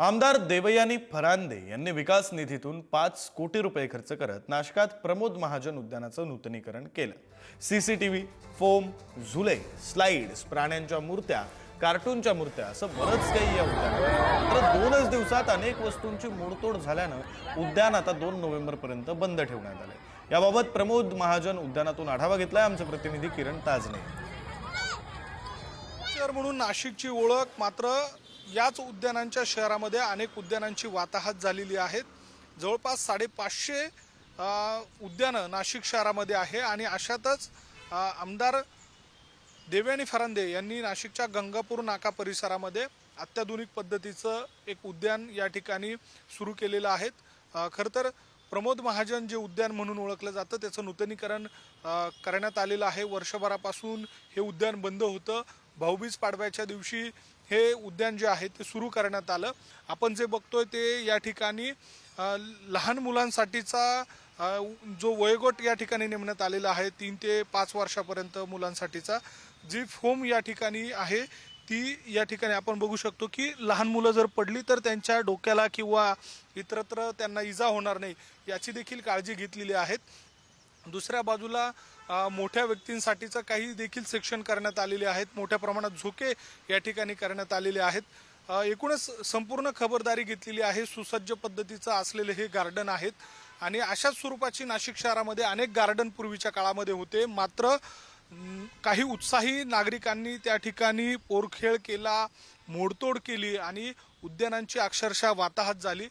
आमदार देवयानी फरांदे यांनी विकास निधीतून पाच कोटी रुपये खर्च करत नाशकात प्रमोद महाजन उद्यानाचं नूतनीकरण केलं. सीसीटीव्ही फोम झुले स्लाइड्स प्राण्यांच्या मूर्त्या कार्टूनच्या मूर्त्या असं बरंच काही या उद्यानात. मात्र दोनच दिवसात अनेक वस्तूंची मोडतोड झाल्यानं उद्यान आता दोन नोव्हेंबरपर्यंत बंद ठेवण्यात आलं याबाबत प्रमोद महाजन उद्यानातून आढावा घेतलाय आमचे प्रतिनिधी किरण ताजने म्हणून नाशिकची ओळख मात्र याच उद्यानांच्या शहरामध्ये अनेक उद्यानांची वाताहत झालेली आहेत. जवळपास साडेपाचशे उद्यानं नाशिक शहरामध्ये आहे आणि अशातच आमदार देवयानी फरांदे यांनी नाशिकच्या गंगापूर नाका परिसरामध्ये अत्याधुनिक पद्धतीचं एक उद्यान या ठिकाणी सुरू केलेलं आहे खरं तर प्रमोद महाजन जे उद्यान म्हणून ओळखलं जातं त्याचं नूतनीकरण करण्यात आलेलं आहे. वर्षभरापासून हे उद्यान बंद होतं. भाऊबीज पाडव्याच्या दिवशी हे उद्यान जे आहे ते सुरू करण्यात आलं. आपण जे बघतोय ते या ठिकाणी लहान मुलांसाठीचा जो वयोगट या ठिकाणी नेमण्यात आलेला आहे तीन ते पाच वर्षापर्यंत मुलांसाठीचा. जी फोम या ठिकाणी आहे. ती या ठिकाणी आपण बघू शकतो की लहान मुलं जर पडली तर त्यांच्या डोक्याला किंवा इतरत्र त्यांना इजा होणार नाही याची देखील काळजी घेतलेली आहेत. दुसऱ्या बाजूला मोठ्या व्यक्तींसाठीचं काही देखील सेक्शन करण्यात आलेले आहेत. मोठ्या प्रमाणात झोके या ठिकाणी करण्यात आलेले आहेत. एकूणच संपूर्ण खबरदारी घेतलेली आहे. सुसज्ज पद्धतीचं असलेले हे गार्डन आहेत. आणि अशाच स्वरूपाची नाशिक शहरामध्ये अनेक गार्डन पूर्वीच्या काळामध्ये होते. मात्र काही उत्साही नागरिकांनी त्या ठिकाणी पोरखेळ केला मोडतोड केली आणि उद्यानांची अक्षरशः वाताहत झाली.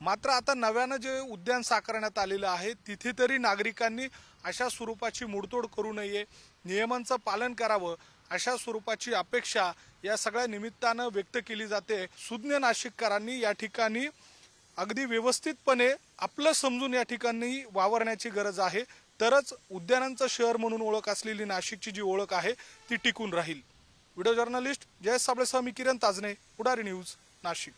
मात्र आता नव्यानं जे उद्यान साकारण्यात आलेलं आहे तिथे तरी नागरिकांनी अशा स्वरूपाची मोडतोड करू नये नियमांचं पालन करावं अशा स्वरूपाची अपेक्षा या सगळ्या निमित्तानं व्यक्त केली जाते. सुज्ञ नाशिककरांनी या ठिकाणी अगदी व्यवस्थितपणे आपलं समजून या ठिकाणी वावरण्याची गरज आहे. तरच उद्यानांचं शहर म्हणून ओळख असलेली नाशिकची जी ओळख आहे ती टिकून राहील. व्हिडिओ जर्नलिस्ट जयेश साबळेसह मी किरण ताजने पुढारी न्यूज नाशिक.